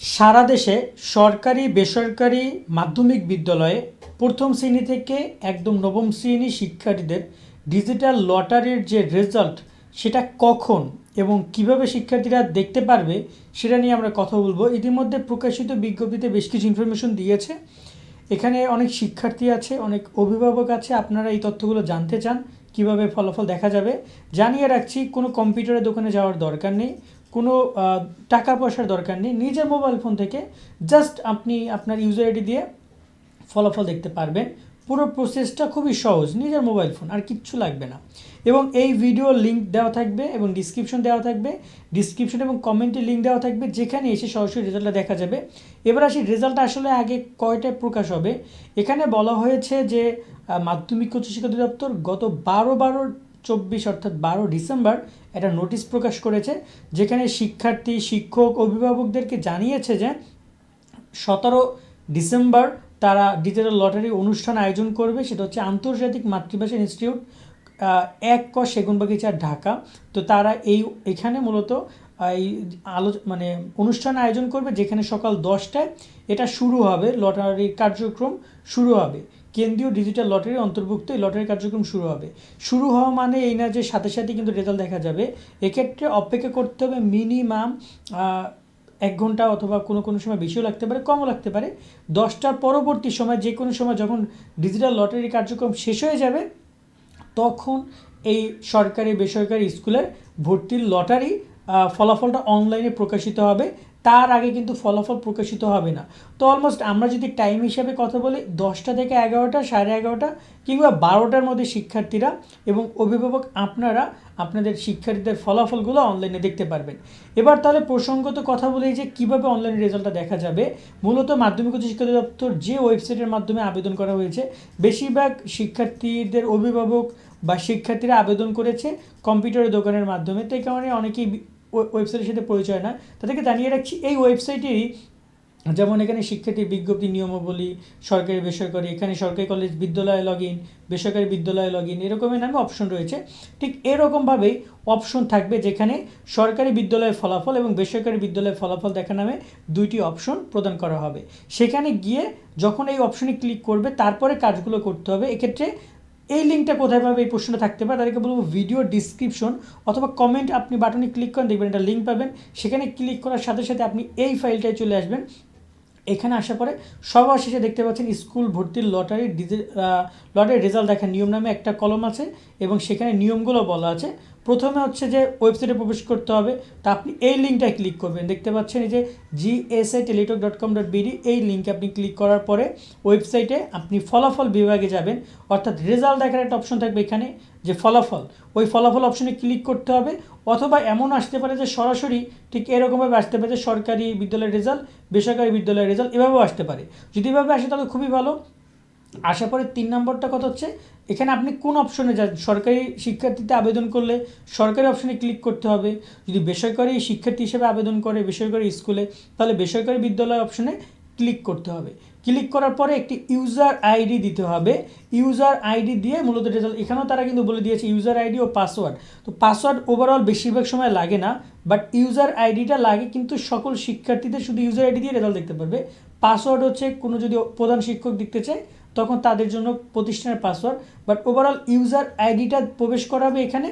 সারা দেশে সরকারি, বেসরকারি মাধ্যমিক বিদ্যালয়ে প্রথম শ্রেণি থেকে একদম নবম শ্রেণি শিক্ষার্থীদের ডিজিটাল লটারির যে রেজাল্ট, সেটা কখন এবং কীভাবে শিক্ষার্থীরা দেখতে পারবে, সেটা নিয়ে আমরা কথা বলব। ইতিমধ্যে প্রকাশিত বিজ্ঞপ্তিতে বেশ কিছু ইনফরমেশন দিয়েছে। এখানে অনেক শিক্ষার্থী আছে, অনেক অভিভাবক আছে। আপনারা এই তথ্যগুলো জানতে চান, কীভাবে ফলাফল দেখা যাবে। জানিয়ে রাখছি, কোনো কম্পিউটারের দোকানে যাওয়ার দরকার নেই। কোনো টাকা পয়সার দরকার নেই। নিজের মোবাইল ফোন থেকে জাস্ট আপনি আপনার ইউজার আইডি দিয়ে ফলাফল দেখতে পারবেন। পুরো প্রসেসটা খুবই সহজ, নিজের মোবাইল ফোন আর কিচ্ছু লাগবে না। এবং এই ভিডিও লিঙ্ক দেওয়া থাকবে এবং ডিসক্রিপশন দেওয়া থাকবে। ডিসক্রিপশন এবং কমেন্টে লিঙ্ক দেওয়া থাকবে, যেখানে এসে সরাসরি রেজাল্টটা দেখা যাবে। এবার আসি রেজাল্টটা আসলে আগে কয়টায় প্রকাশ হবে? এখানে বলা হয়েছে যে মাধ্যমিক উচ্চ শিক্ষা অধিদপ্তর গত বারো বারো চব্বিশ অর্থাৎ বারো ডিসেম্বর একটা নোটিশ প্রকাশ করেছে, যেখানে শিক্ষার্থী, শিক্ষক, অভিভাবকদেরকে জানিয়েছে যে সতেরো ডিসেম্বর তারা ডিজিটাল লটারি অনুষ্ঠান আয়োজন করবে। সেটা হচ্ছে আন্তর্জাতিক মাতৃভাষা ইনস্টিটিউট এক ক সেগুনবাগিচা, ঢাকা। তো তারা এই, এখানে মূলত এই আলো মানে অনুষ্ঠান আয়োজন করবে, যেখানে সকাল দশটায় এটা শুরু হবে, লটারির কার্যক্রম শুরু হবে। কেন্দ্রীয় ডিজিটাল লটারির অন্তর্ভুক্ত এই লটারি কার্যক্রম শুরু হবে। শুরু হওয়া মানে এই না যে সাথে সাথে কিন্তু রেজাল্ট দেখা যাবে। এক্ষেত্রে অপেক্ষা করতে হবে মিনিমাম এক ঘণ্টা অথবা কোনো কোনো সময় বেশিও লাগতে পারে, কমও লাগতে পারে। দশটার পরবর্তী সময় যে কোনো সময় যখন ডিজিটাল লটারি কার্যক্রম শেষ হয়ে যাবে, তখন এই সরকারি, বেসরকারি স্কুলের ভর্তির লটারি ফলাফলটা অনলাইনে প্রকাশিত হবে। তার আগে কিন্তু ফলাফল প্রকাশিত হবে না। তো অলমোস্ট আমরা যদি টাইম হিসাবে কথা বলি, দশটা থেকে এগারোটা, সাড়ে এগারোটা কিংবা বারোটার মধ্যে শিক্ষার্থীরা এবং অভিভাবক আপনারা আপনাদের শিক্ষার্থীদের ফলাফলগুলো অনলাইনে দেখতে পারবেন। এবার তাহলে প্রসঙ্গত কথা বলি যে কীভাবে অনলাইন রেজাল্টটা দেখা যাবে। মূলত মাধ্যমিক উচ্চ শিক্ষা দপ্তর যে ওয়েবসাইটের মাধ্যমে আবেদন করা হয়েছে, বেশিরভাগ শিক্ষার্থীদের অভিভাবক বা শিক্ষার্থীরা আবেদন করেছে কম্পিউটারের দোকানের মাধ্যমে। তো এই কারণে অনেকেই ওয়েবসাইটের সাথে পরিচয় না। তাদেরকে জানিয়ে রাখছি, এই ওয়েবসাইটেরই যেমন এখানে শিক্ষার্থী বিজ্ঞপ্তি, নিয়মাবলী, সরকারি, বেসরকারি, এখানে সরকারি কলেজ বিদ্যালয়ে লগ ইন বেসরকারি বিদ্যালয়ে লগ ইন এরকমের নামে অপশন রয়েছে। ঠিক এরকমভাবেই অপশন থাকবে যেখানে সরকারি বিদ্যালয়ের ফলাফল এবং বেসরকারি বিদ্যালয়ের ফলাফল দেখা নামে দুইটি অপশন প্রদান করা হবে। সেখানে গিয়ে যখন এই অপশনে ক্লিক করবে, তারপরে কাজগুলো করতে হবে। এক্ষেত্রে এই লিঙ্কটা কোথায় পাবে, এই প্রশ্নটা থাকতে পারে। তাদেরকে বলব ভিডিও ডিসক্রিপশন অথবা কমেন্ট আপনি বাটনে ক্লিক করেন, দেখবেন একটা লিঙ্ক পাবেন। সেখানে ক্লিক করার সাথে সাথে আপনি এই ফাইলটায় চলে আসবেন। এখানে আসার পরে সবার শেষে দেখতে পাচ্ছেন স্কুল ভর্তির লটারির ডিজি লটারির রেজাল্ট দেখার নিয়ম নামে একটা কলম আছে এবং সেখানে নিয়মগুলো বলা আছে। প্রথমে হচ্ছে যে ওয়েবসাইটে প্রবেশ করতে হবে, তা আপনি এই লিঙ্কটায় ক্লিক করবেন। দেখতে পাচ্ছেন এই যে GSI Teletalk dot com dot BD এই লিঙ্কে আপনি ক্লিক করার পরে ওয়েবসাইটে আপনি ফলাফল বিভাগে যাবেন, অর্থাৎ রেজাল্ট দেখার একটা অপশন থাকবে এখানে যে ফলাফল। ওই ফলাফল অপশনে ক্লিক করতে হবে, অথবা এমন আসতে পারে যে সরাসরি ঠিক এরকমভাবে আসতে পারে যে সরকারি বিদ্যালয়ের রেজাল্ট বেসরকারি বিদ্যালয়ের রেজাল্ট এভাবেও আসতে পারে। যদি এভাবে আসে তাহলে খুবই ভালো আসার পরে তিন নম্বরটা কথা হচ্ছে, এখানে আপনি কোন অপশনে যান? সরকারি শিক্ষার্থীতে আবেদন করলে সরকারি অপশনে ক্লিক করতে হবে। যদি বেসরকারি শিক্ষার্থী হিসেবে আবেদন করে বেসরকারি স্কুলে তাহলে বেসরকারি বিদ্যালয় অপশনে ক্লিক করতে হবে। ক্লিক করার পরে একটি ইউজার আইডি দিতে হবে। ইউজার আইডি দিয়ে মূলত রেজাল্ট এখানেও তারা কিন্তু বলে দিয়েছে ইউজার আইডি ও পাসওয়ার্ড তো পাসওয়ার্ড ওভারঅল বেশিরভাগ সময় লাগে না বাট ইউজার আইডিটা লাগে কিন্তু সকল শিক্ষার্থীদের শুধু ইউজার আইডি দিয়ে রেজাল্ট দেখতে পারবে। পাসওয়ার্ড হচ্ছে কোনো যদি প্রধান শিক্ষক দেখতে চায় তখন তাদের জন্য প্রতিষ্ঠানের পাসওয়ার্ড বাট ওভারঅল ইউজার আইডিটা প্রবেশ করাবে এখানে।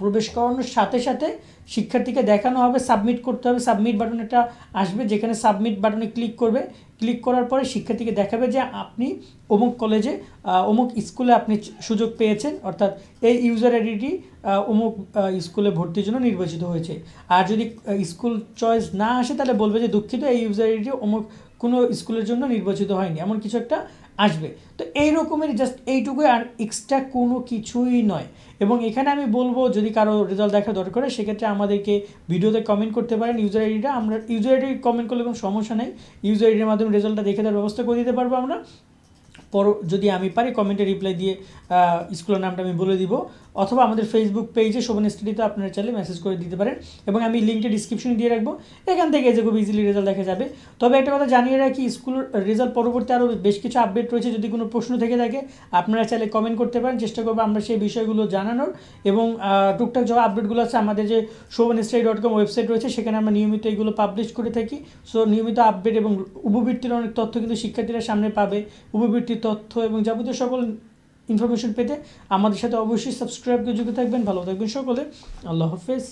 প্রবেশ করানোর সাথে সাথে শিক্ষার্থীকে দেখানো হবে সাবমিট করতে হবে। সাবমিট বাটন একটা আসবে, যেখানে সাবমিট বাটনে ক্লিক করবে। ক্লিক করার পরে শিক্ষার্থীকে দেখাবে যে আপনি অমুক কলেজে অমুক স্কুলে আপনি সুযোগ পেয়েছেন, অর্থাৎ এই ইউজার আইডিটি অমুক স্কুলে ভর্তির জন্য নির্বাচিত হয়েছে। আর যদি স্কুল চয়েস না আসে, তাহলে বলবে যে দুঃখিত, এই ইউজার আইডি অমুক কোনো স্কুলের জন্য নির্বাচিত হয়নি। এমন কিছু একটা আসবে। তো এই রকমের জাস্ট এইটুকুই, আর এক্সট্রা কোনো কিছুই নয়। এবং এখানে আমি বলব, যদি কারও রেজাল্ট দেখা দরকার হয়, সেক্ষেত্রে আমাদেরকে ভিডিওতে কমেন্ট করতে পারেন। ইউজার আইডিটা আমরা ইউজার আইডি কমেন্ট করলে কোনো সমস্যা নেই। ইউজার আইডির মাধ্যমে রেজাল্টটা দেখে দেওয়ার ব্যবস্থা করে দিতে পারব আমরা। পর, যদি আমি পারি কমেন্টে রিপ্লাই দিয়ে স্কুলের নামটা আমি বলে দিব। অথবা আমাদের ফেসবুক পেজে শোভন স্টাডিতে আপনারা চাইলে মেসেজ করে দিতে পারেন এবং আমি লিঙ্কটা ডিসক্রিপশনে দিয়ে রাখব। এখান থেকে যে খুব ইজিলি রেজাল্ট দেখা যাবে। তবে একটা কথা জানিয়ে রাখি স্কুল রেজাল্ট পরবর্তী আরও বেশ কিছু আপডেট রয়েছে যদি কোনো প্রশ্ন থেকে থাকে, আপনারা চাইলে কমেন্ট করতে পারেন। চেষ্টা করব আমরা সেই বিষয়গুলো জানানোর এবং টুকটাক যে আপডেটগুলো আছে, আমাদের যে Shovan study dot com website রয়েছে, সেখানে আমরা নিয়মিত এগুলো পাবলিশ করে থাকি। সো নিয়মিত আপডেট এবং উপবৃত্তির অনেক তথ্য কিন্তু শিক্ষার্থীরা সামনে পাবে। উপবৃত্তির তথ্য এবং যাবতীয় সকল ইনফরমেশন পেতে আমাদের সাথে অবশ্যই সাবস্ক্রাইব করে যুক্ত থাকবেন। ভালো থাকবেন সকলে। আল্লাহ হাফেজ।